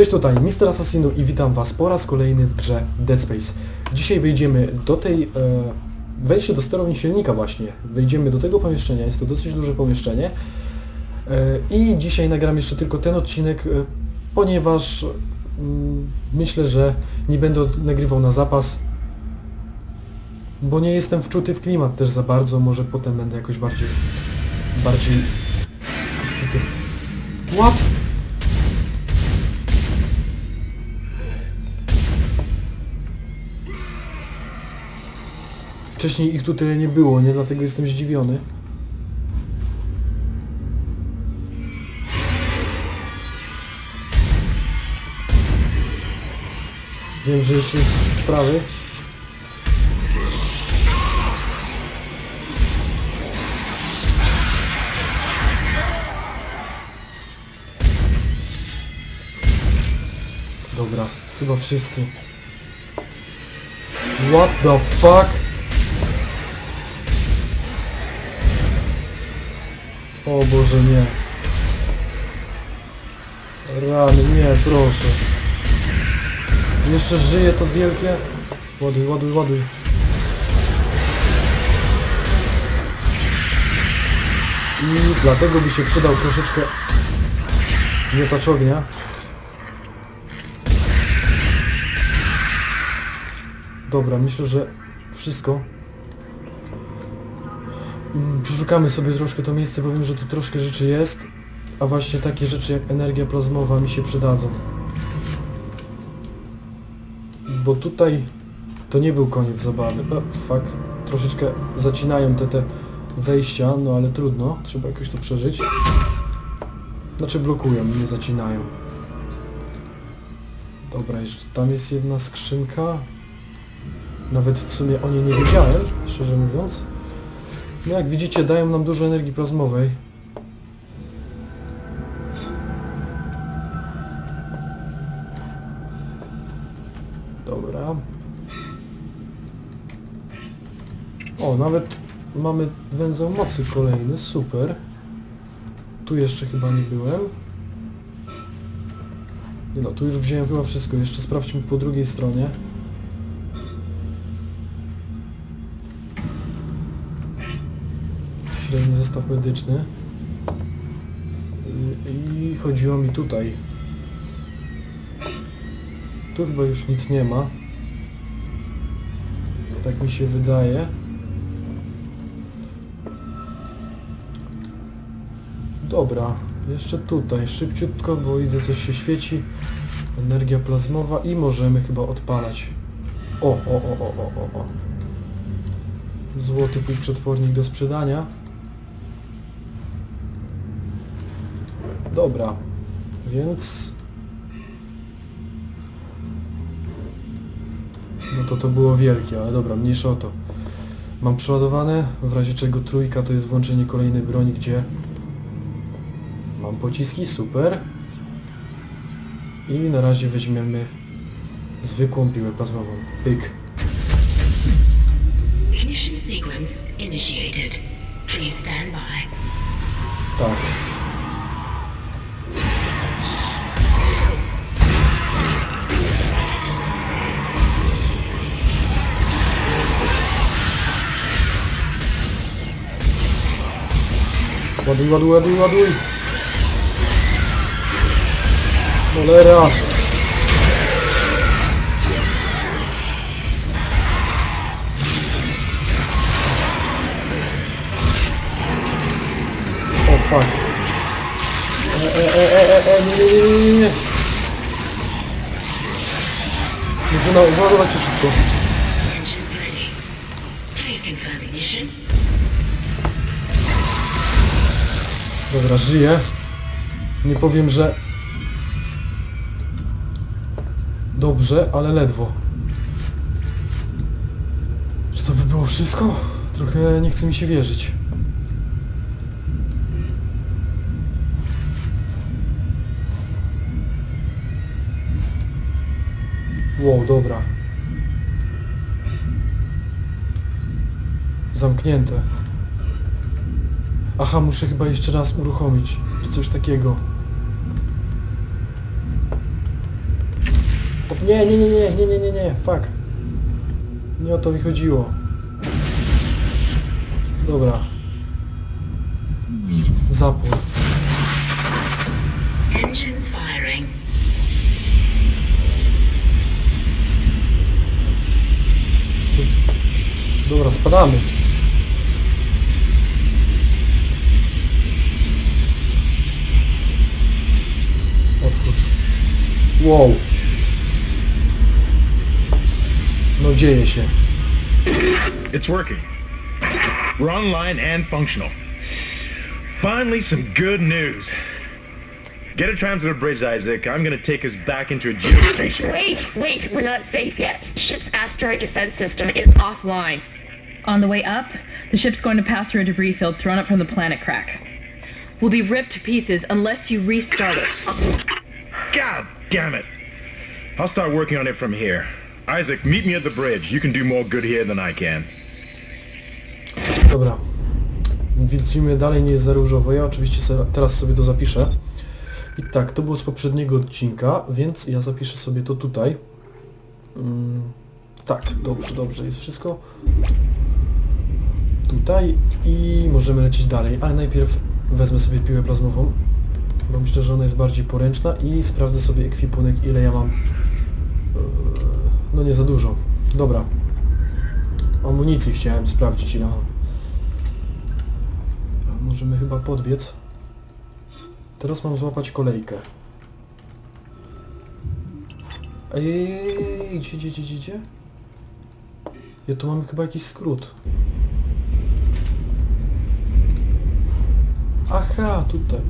Cześć tutaj, Mister Assassinu i witam Was po raz kolejny w grze Dead Space. Dzisiaj wejdziemy do tej... E, wejście do sterowni silnika właśnie. Wejdziemy do tego pomieszczenia, jest to dosyć duże pomieszczenie. E, I dzisiaj nagram jeszcze tylko ten odcinek, e, ponieważ mm, myślę, że nie będę nagrywał na zapas, bo nie jestem wczuty w klimat też za bardzo, może potem będę jakoś bardziej... bardziej wczuty w... What? Wcześniej ich tu tyle nie było, nie? Dlatego jestem zdziwiony. Wiem, że jeszcze jest prawy. Dobra, chyba wszyscy. What the fuck? O Boże, nie. Rany, nie, proszę. Jeszcze żyje to wielkie. Ładuj, ładuj, ładuj. I dlatego by się przydał troszeczkę miotacz ognia. Dobra, myślę, że wszystko. Mm, Przeszukamy sobie troszkę to miejsce, bo wiem, że tu troszkę rzeczy jest, a właśnie takie rzeczy jak energia plazmowa mi się przydadzą. Bo tutaj to nie był koniec zabawy. O, fuck. Troszeczkę zacinają te, te wejścia, no ale trudno, trzeba jakoś to przeżyć. Znaczy blokują, nie zacinają. Dobra, jeszcze tam jest jedna skrzynka. Nawet w sumie o niej nie wiedziałem, szczerze mówiąc. No jak widzicie, dają nam dużo energii plazmowej. Dobra. O, nawet mamy węzeł mocy kolejny, super. Tu jeszcze chyba nie byłem. Nie no, tu już wziąłem chyba wszystko. Jeszcze sprawdźmy po drugiej stronie. Średni zestaw medyczny. I, chodziło mi tutaj. Tu chyba już nic nie ma. Tak mi się wydaje. Dobra, jeszcze tutaj, szybciutko, bo widzę coś się świeci. Energia plazmowa i możemy chyba odpalać. O, o, o, o, o, o. Złoty półprzetwornik do sprzedania. Dobra, więc... No to to było wielkie, ale dobra, mniejsza o to. Mam przeładowane, w razie czego trójka to jest włączenie kolejnej broni, gdzie mam pociski, super. I na razie weźmiemy zwykłą piłę plazmową. Pyk. Tak. Ładuj, ładuj, ładuj, ładuj. Cholera. O fuck. E, e, e, e, e, e, nie, nie, nie, nie, nie. Muszę na, załadować się szybko. Engine ready. Please confirm ignition. Dobra, żyję. Nie powiem, że... Dobrze, ale ledwo. Czy to by było wszystko? Trochę nie chce mi się wierzyć. Wow, dobra. Zamknięte. Aha, muszę chyba jeszcze raz uruchomić, czy coś takiego. Nie, nie, nie, nie, nie, nie, nie, nie, fuck. Nie o to mi chodziło. Dobra. Zapór. Dobra, spadamy. Wow. No dzieje się. It's working. We're online and functional. Finally, some good news. Get a tram to the bridge, Isaac. I'm gonna take us back into a geostation. Wait, wait, we're not safe yet. Ship's asteroid defense system is offline. On the way up, the ship's going to pass through a debris field thrown up from the planet crack. We'll be ripped to pieces unless you restart it. God damn it! I'll start working on it from here. Isaac, meet me at the bridge. You can do more good here than I can. Dobra. Widzimy dalej nie jest za różowo. Ja oczywiście teraz sobie to zapiszę. I tak, to było z poprzedniego odcinka, więc ja zapiszę sobie to tutaj. Mm, tak, dobrze, dobrze, jest wszystko tutaj i możemy lecieć dalej, ale najpierw wezmę sobie piłę plazmową, bo myślę, że ona jest bardziej poręczna i sprawdzę sobie ekwipunek, ile ja mam. Eee, No nie za dużo. Dobra. Amunicji chciałem sprawdzić, ile mam. Możemy chyba podbiec. Teraz mam złapać kolejkę. Ej, gdzie, gdzie, gdzie, gdzie? Ja tu mamy chyba jakiś skrót. Aha, tutaj.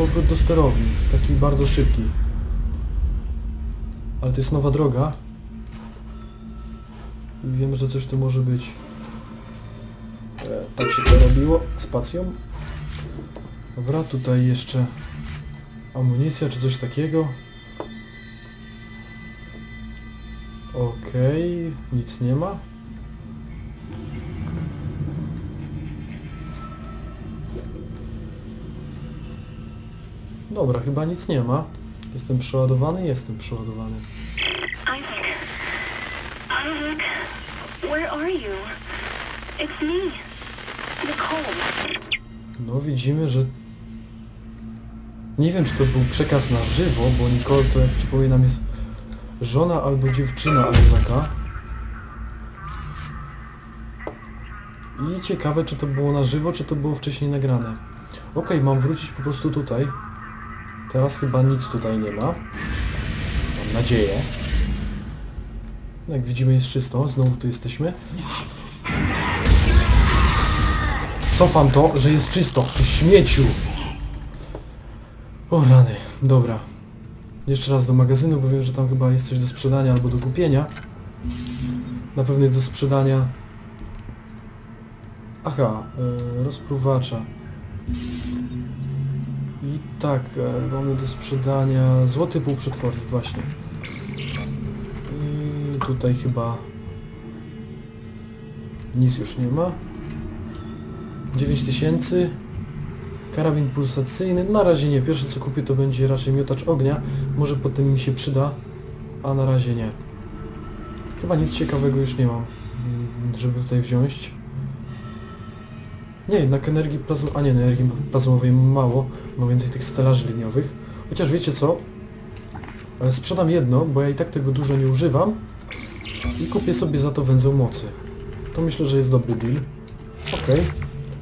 Powrót do sterowni. Taki bardzo szybki. Ale to jest nowa droga. I wiem, że coś tu może być. E, tak się to robiło. Spacją. Dobra, tutaj jeszcze amunicja czy coś takiego. Okej, nic nie ma. Dobra, chyba nic nie ma. Jestem przeładowany? Jestem przeładowany. Isaac. Isaac, where are you? It's me, Nicole. No widzimy, że... Nie wiem, czy to był przekaz na żywo, bo Nicole to, jak przypominam, jest żona albo dziewczyna Isaaca. I ciekawe, czy to było na żywo, czy to było wcześniej nagrane. Okej, mam wrócić po prostu tutaj. Teraz chyba nic tutaj nie ma. Mam nadzieję. Jak widzimy jest czysto, znowu tu jesteśmy. Cofam to, że jest czysto. Ty śmieciu! O rany, dobra. Jeszcze raz do magazynu, bo wiem, że tam chyba jest coś do sprzedania albo do kupienia. Na pewno jest do sprzedania. Aha, e, rozpruwacza. I tak, e, mamy do sprzedania złoty półprzetwornik, właśnie. I tutaj chyba nic już nie ma. 9000 Karabin pulsacyjny, na razie nie. Pierwsze co kupię to będzie raczej miotacz ognia. Może potem mi się przyda, a na razie nie. Chyba nic ciekawego już nie mam, mm, żeby tutaj wziąć. Nie, jednak energii plazmowej, a nie, energii plazmowej mało, mam więcej tych stelaży liniowych. Chociaż wiecie co? E, Sprzedam jedno, bo ja i tak tego dużo nie używam i kupię sobie za to węzeł mocy. To myślę, że jest dobry deal. Okej,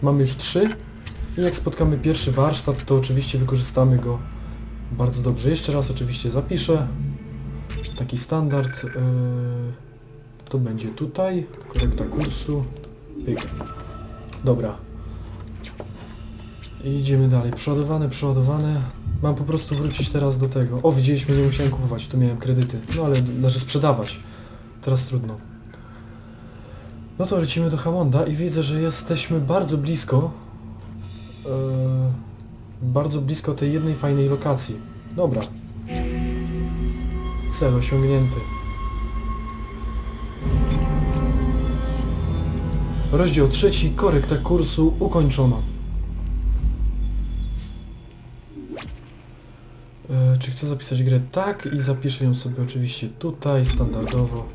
mamy już trzy. I jak spotkamy pierwszy warsztat, to oczywiście wykorzystamy go bardzo dobrze. Jeszcze raz oczywiście zapiszę. Taki standard. Yy, to będzie tutaj. Korekta kursu. Pyk. Dobra. I idziemy dalej. Przeładowane, przeładowane. Mam po prostu wrócić teraz do tego. O, widzieliśmy, nie musiałem kupować. Tu miałem kredyty. No ale, znaczy sprzedawać. Teraz trudno. No to lecimy do Hamonda i widzę, że jesteśmy bardzo blisko e, bardzo blisko tej jednej fajnej lokacji. Dobra. Cel osiągnięty. Rozdział trzeci, korekta kursu ukończono. Czy chcę zapisać grę? Tak i zapiszę ją sobie oczywiście tutaj, standardowo.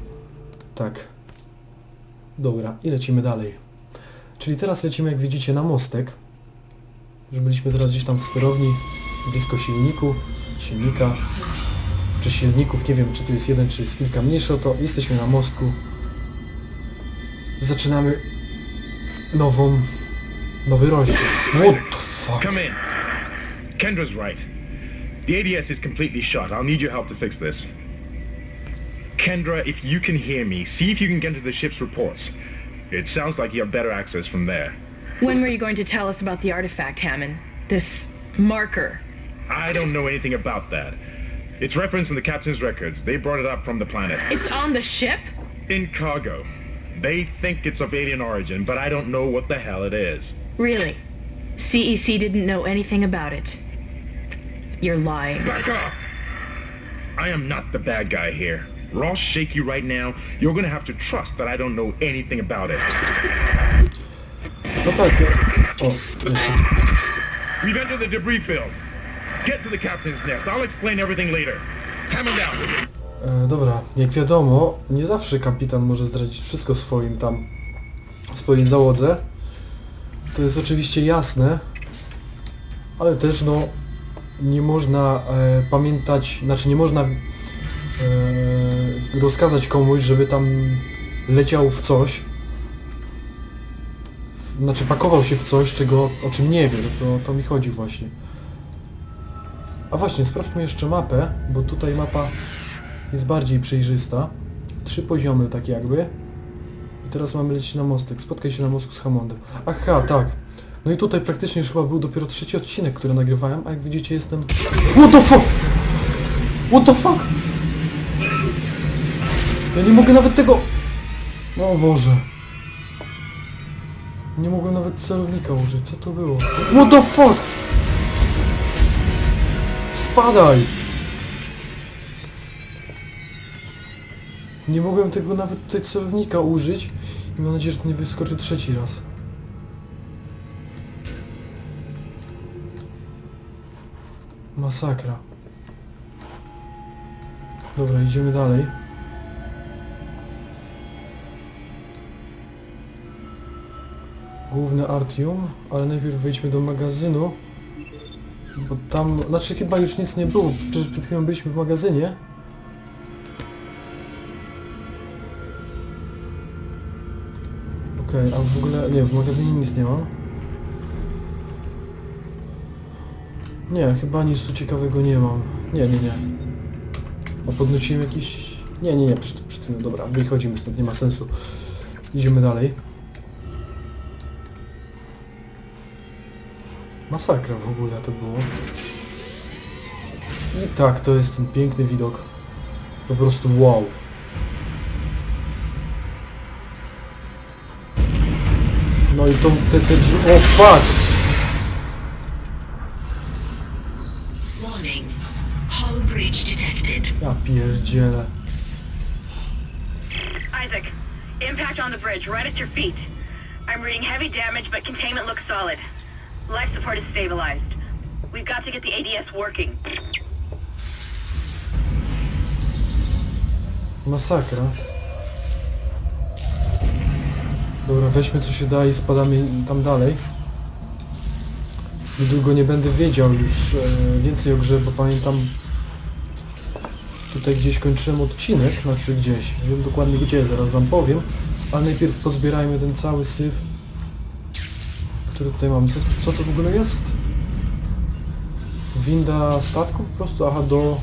Tak. Dobra, i lecimy dalej. Czyli teraz lecimy, jak widzicie, na mostek. Już byliśmy teraz gdzieś tam w sterowni, blisko silniku, silnika, czy silników, nie wiem, czy tu jest jeden, czy jest kilka mniejsze, to jesteśmy na mostku. Zaczynamy nową, nowy rozdział. What the fuck? Come in. Kendra's right. The ADS is completely shut. I'll need your help to fix this. Kendra, if you can hear me, see if you can get into the ship's reports. It sounds like you have better access from there. When were you going to tell us about the artifact, Hammond? This marker. I don't know anything about that. It's referenced in the captain's records. They brought it up from the planet. It's on the ship? In cargo. They think it's of alien origin, but I don't know what the hell it is. Really? CEC didn't know anything about it. You're lying. Back off! I am not the bad guy here. Ross shake you right now. You're gonna have to trust that I don't know anything about it. No tak, e, o, jeszcze. We've entered the debris field. Get to the captain's nest. I'll explain everything later. Hammond out. E, dobra, jak wiadomo, nie zawsze kapitan może zdradzić wszystko swoim tam, swojej załodze. To jest oczywiście jasne, ale też no, nie można e, pamiętać, znaczy nie można e, rozkazać komuś, żeby tam leciał w coś, w, znaczy pakował się w coś, czego, o czym nie wie, to, to mi chodzi właśnie. A właśnie, sprawdźmy jeszcze mapę, bo tutaj mapa jest bardziej przejrzysta. Trzy poziomy tak jakby. I teraz mamy lecieć na mostek. Spotkaj się na mostku z Hammondem. Aha, tak. No i tutaj praktycznie już chyba był dopiero trzeci odcinek, który nagrywałem, a jak widzicie jestem... What the fuck? What the fuck? Ja nie mogę nawet tego... O Boże. Nie mogłem nawet celownika użyć. Co to było? What the fuck? Spadaj! Nie mogłem tego nawet tutaj celownika użyć i mam nadzieję, że to nie wyskoczy trzeci raz. Masakra. Dobra, idziemy dalej. Główny Artium, ale najpierw wejdźmy do magazynu. Bo tam, znaczy chyba już nic nie było, przecież przed chwilą byliśmy w magazynie. Okej, a w ogóle, nie, w magazynie nic nie mam. Nie, chyba nic tu ciekawego nie mam. Nie, nie, nie. A podnosiłem jakiś... Nie, nie, nie, przed, przed chwilą, dobra, wychodzimy stąd, nie ma sensu. Idziemy dalej. Masakra w ogóle to było. I tak, to jest ten piękny widok. Po prostu wow. No i to te, te. O fuck! Pierdzielę. Isaac, impact on the bridge, right at your feet. I'm reading heavy damage, but containment looks solid. Life support is stabilized. We've got to get the ADS working. Masakra. Dobra, weźmy co się da i spadamy tam dalej. Niedługo nie będę wiedział już e, więcej o grze, bo pamiętam tutaj gdzieś kończyłem odcinek, znaczy gdzieś, wiem dokładnie gdzie, zaraz wam powiem, ale najpierw pozbierajmy ten cały syf, który tutaj mam. Co, co to w ogóle jest? Winda statku po prostu? Aha, do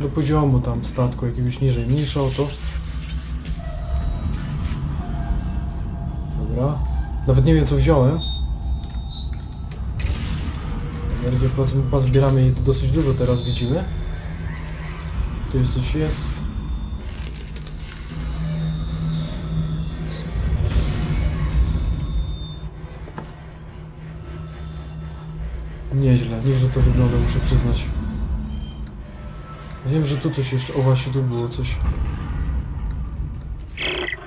do poziomu tam statku jakiegoś niżej, mniejsza o to. Dobra. Nawet nie wiem co wziąłem. Energię poz- pozbieramy jej dosyć dużo teraz widzimy. Tu jest coś jest. Nieźle, nieźle to wygląda, muszę przyznać. Wiem, że tu coś jeszcze... O właśnie, tu było coś.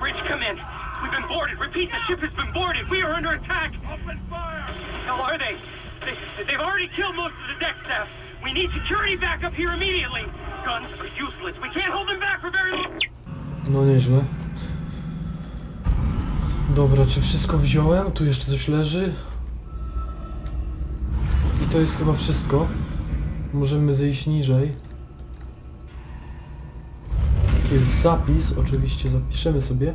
Bridge command. We've been boarded. Repeat, the ship has been boarded. We are under attack. Open fire. How are they? They- already killed most of the deck staff. We need security backup here immediately. Guns are useless. We can't hold them back for very long. No nieźle. Dobra, czy wszystko wziąłem? Tu jeszcze coś leży. I to jest chyba wszystko. Możemy zejść niżej. Tu jest zapis, oczywiście zapiszemy sobie.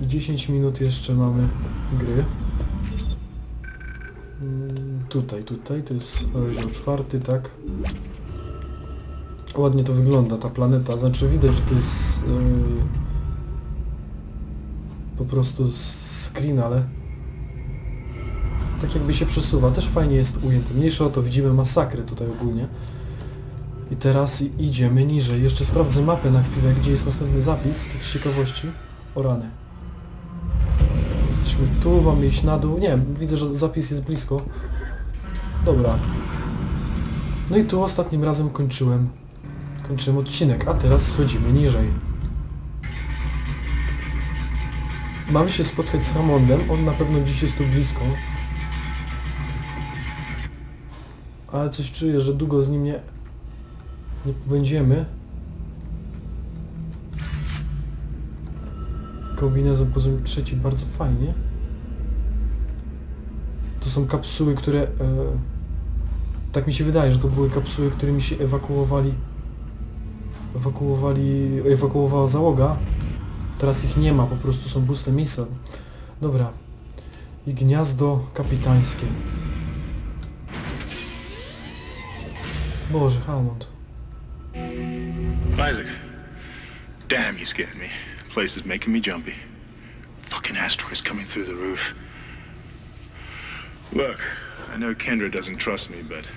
I 10 minut jeszcze mamy gry. Tutaj, tutaj, to jest rozdział czwarty, tak? Ładnie to wygląda, ta planeta. Znaczy widać, że to jest yy, po prostu screen, ale tak jakby się przesuwa. Też fajnie jest ujęte. Mniejsza o to, widzimy masakrę tutaj ogólnie. I teraz idziemy niżej. Jeszcze sprawdzę mapę na chwilę, gdzie jest następny zapis, tak z ciekawości. O rany. Jesteśmy tu, mamy iść na dół. Nie, widzę, że zapis jest blisko. Dobra. No i tu ostatnim razem kończyłem kończymy odcinek, a teraz schodzimy niżej. Mamy się spotkać z Hammondem, on na pewno dziś jest tu blisko. Ale coś czuję, że długo z nim nie, nie pobędziemy. Kombinezon poziom trzeci bardzo fajnie. Są kapsuły, które... E, tak mi się wydaje, że to były kapsuły, którymi się ewakuowali ewakuowali, ewakuowała załoga. Teraz ich nie ma, po prostu są puste miejsca. Dobra. I gniazdo kapitańskie. Boże, Hammond. Isaac. Damn, you scared me. Place is making me jumpy. Fucking asteroids coming through the roof. Look, I know Kendra doesn't trust me, but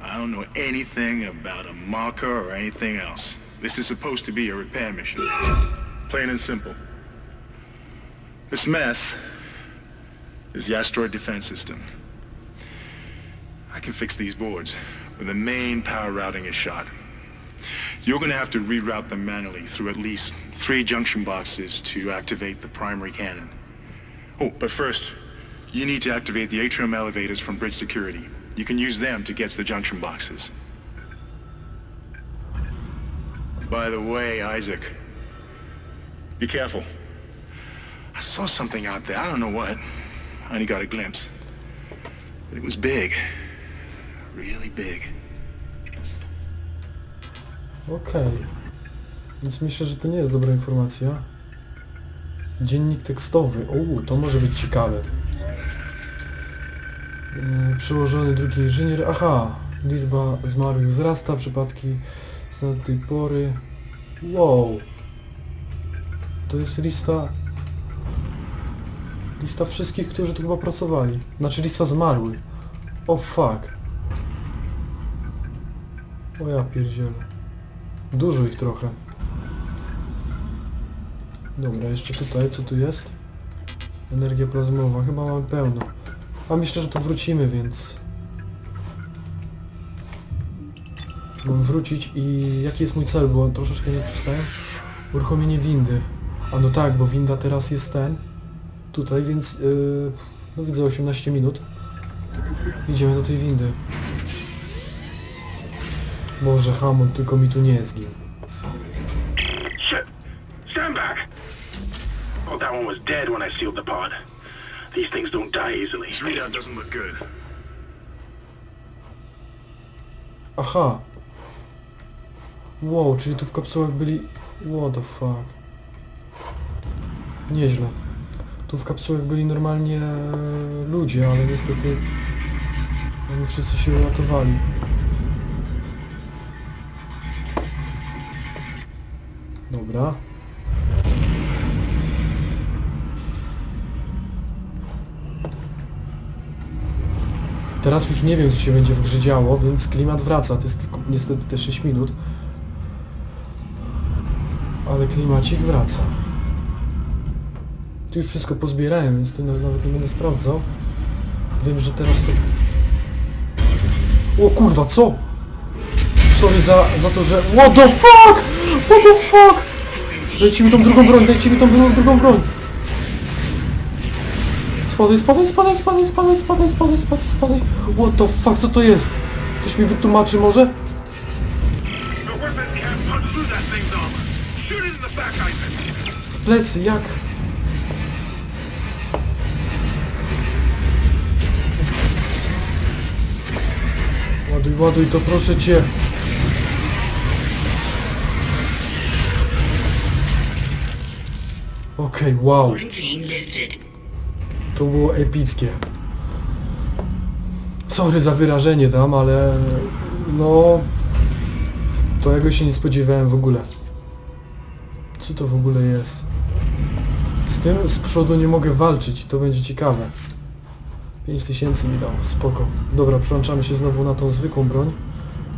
I don't know anything about a marker or anything else. This is supposed to be a repair mission. Plain and simple. This mess is the asteroid defense system. I can fix these boards but the main power routing is shot. You're going to have to reroute them manually through at least three junction boxes to activate the primary cannon. Oh, but first, you need to activate the atrium elevators from bridge security. You can use them to get to the junction boxes. By the way, Isaac, be careful. I saw something out there. I don't know what. I only got a glimpse. But it was big. Really big. Okej. Więc myślę, że to nie jest dobra informacja. Dziennik tekstowy. O, to może być ciekawe. E, przełożony drugi inżynier. Aha, liczba zmarłych wzrasta, przypadki z tej pory. Wow. To jest lista... Lista wszystkich, którzy tu chyba pracowali. Znaczy lista zmarłych. O fuck. O ja pierdzielę. Dużo ich trochę. Dobra, jeszcze tutaj, co tu jest? Energia plazmowa, chyba mamy pełno. A myślę, że tu wrócimy, więc... Mam wrócić i jaki jest mój cel, bo troszeczkę nie przystałem. Uruchomienie windy. A no tak, bo winda teraz jest ten. Tutaj, więc... Yy, no widzę 18 minut. Idziemy do tej windy. Może Hammond tylko mi tu nie zgił. Stand back! That one was dead when I sealed the pod. These things don't die easily. This readout doesn't look good. Aha. Wow, czyli tu w kapsułach byli... What the fuck. Nieźle. Tu w kapsułach byli normalnie e, ludzie, ale niestety oni wszyscy się uratowali. Dobra. Teraz już nie wiem, co się będzie w grze działo, więc klimat wraca. To jest tylko niestety te 6 minut. Ale klimacik wraca. Tu już wszystko pozbierałem, więc tu na- nawet nie będę sprawdzał. Wiem, że teraz to... O kurwa, co? Sorry za, za to, że... What the fuck? What the fuck? Dajcie mi tą drugą broń, dajcie mi tą drugą broń. Spadaj, spadaj, spadaj, spadaj, spadaj, spadaj, spadaj, spadaj, spadaj. What the fuck, co to jest? Ktoś mi wytłumaczy może? W plecy, jak? Ładuj, ładuj to, proszę cię. Okej, wow. Quarantine lifted. To było epickie. Sorry za wyrażenie tam, ale no to ja go się nie spodziewałem w ogóle. Co to w ogóle jest? Z tym z przodu nie mogę walczyć, to będzie ciekawe. 5000 mi dał, spoko. Dobra, przełączamy się znowu na tą zwykłą broń.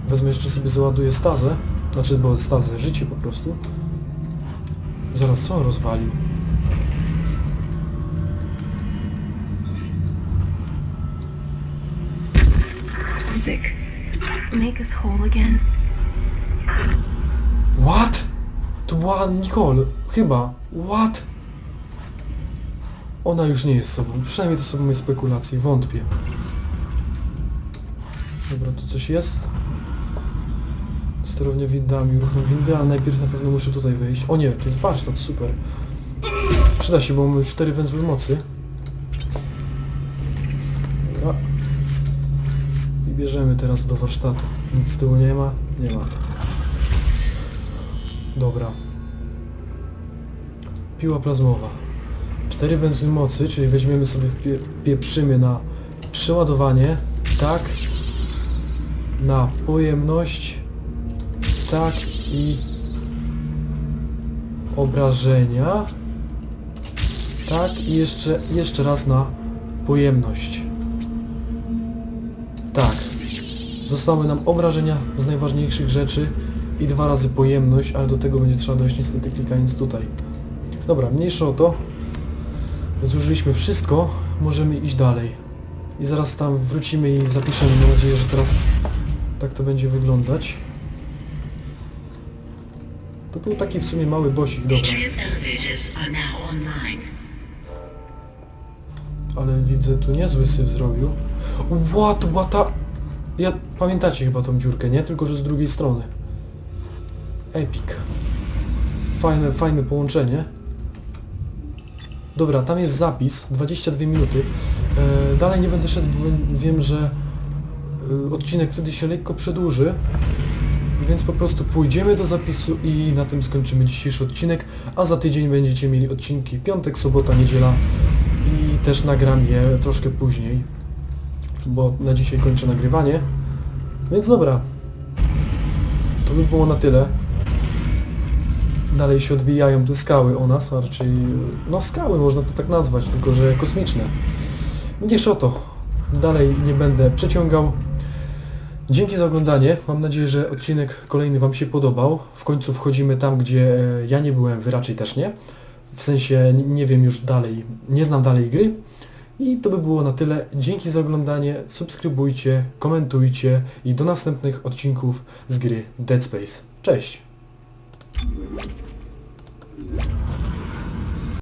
Wezmę jeszcze sobie załaduję stazę. Znaczy, bo stazę, życie po prostu. Zaraz, co on rozwalił? Isaac, make us whole again. What? To była Nicole, chyba. What? Ona już nie jest sobą. Przynajmniej to są moje spekulacje, wątpię. Dobra, tu coś jest. Sterownia windami, ruchem windy, ale najpierw na pewno muszę tutaj wejść. O nie, to jest warsztat, super. Przyda się, bo mamy cztery węzły mocy. Dobra. Bierzemy teraz do warsztatu. Nic z tyłu nie ma? Nie ma. Dobra. Piła plazmowa. Cztery węzły mocy, czyli weźmiemy sobie, wpie- pieprzymy na przeładowanie, tak, na pojemność, tak i obrażenia, tak i jeszcze, jeszcze raz na pojemność. Tak. Zostały nam obrażenia z najważniejszych rzeczy i dwa razy pojemność, ale do tego będzie trzeba dojść niestety klikając tutaj. Dobra, mniejsza o to. Zużyliśmy wszystko, możemy iść dalej. I zaraz tam wrócimy i zapiszemy. Mam nadzieję, że teraz tak to będzie wyglądać. To był taki w sumie mały bosik, dobra. Ale widzę, tu niezły syf zrobił. Ła, to była ta... Ja... Pamiętacie chyba tą dziurkę, nie? Tylko, że z drugiej strony. Epic. Fajne, fajne połączenie. Dobra, tam jest zapis, 22 minuty. E, dalej nie będę szedł, bo wiem, że e, odcinek wtedy się lekko przedłuży. Więc po prostu pójdziemy do zapisu i na tym skończymy dzisiejszy odcinek, a za tydzień będziecie mieli odcinki piątek, sobota, niedziela i też nagram je troszkę później, bo na dzisiaj kończę nagrywanie. Więc dobra, to by było na tyle. Dalej się odbijają te skały o nas, a raczej, no skały można to tak nazwać, tylko że kosmiczne. Mniejsza o to, dalej nie będę przeciągał. Dzięki za oglądanie. Mam nadzieję, że odcinek kolejny Wam się podobał. W końcu wchodzimy tam, gdzie e, ja nie byłem, Wy raczej też nie. W sensie nie wiem już dalej, nie znam dalej gry. I to by było na tyle. Dzięki za oglądanie. Subskrybujcie, komentujcie i do następnych odcinków z gry Dead Space. Cześć!